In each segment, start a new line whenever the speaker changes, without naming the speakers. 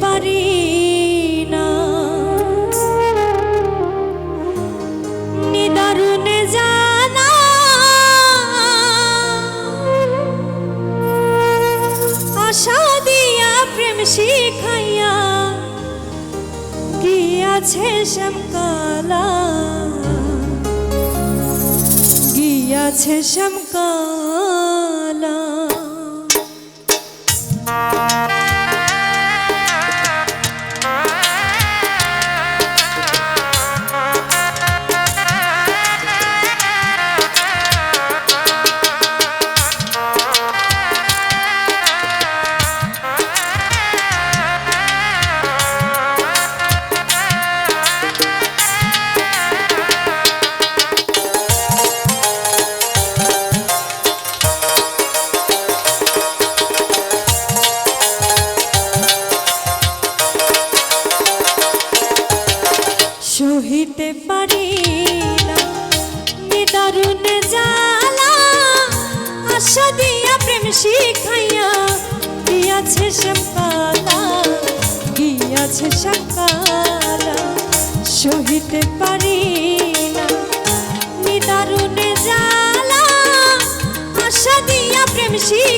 পারি না। নিদারুণে জানা। আশা দিয়া প্রেম শিখাইয়া গিয়াছে শ্যামকালা। গিয়াছে শ্যামকালা। শিখাইয়া গিয়াছে শ্যামকালা গিয়াছে শ্যামকালা সহিতে পারি না নিদারুণে জ্বালা আশা দিয়া প্রেম শিখাইয়া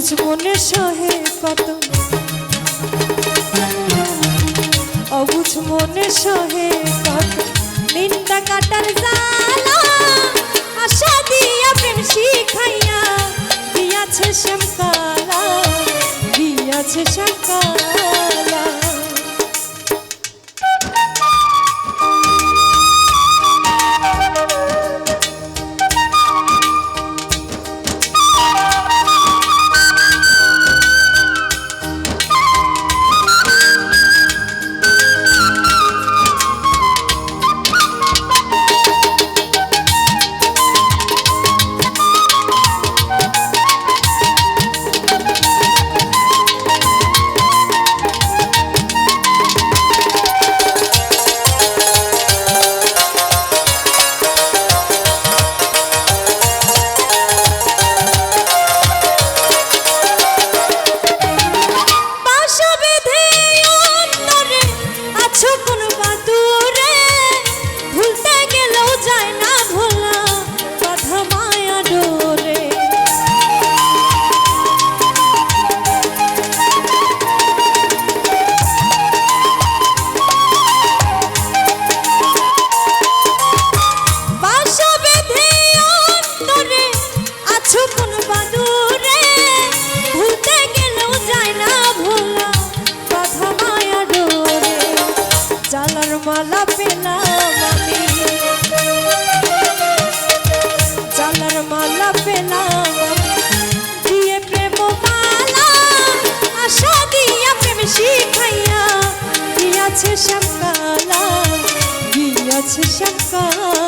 অবুঝ মনে সহে কত অবুঝ মনে সহে কত নিন্দা কাটার জালা আশা দিয়া প্রেম শিখাইয়া দিয়াছে শ্যামকালা দিয়াছে শ্যামকালা গিয়াছে শ্যামকালা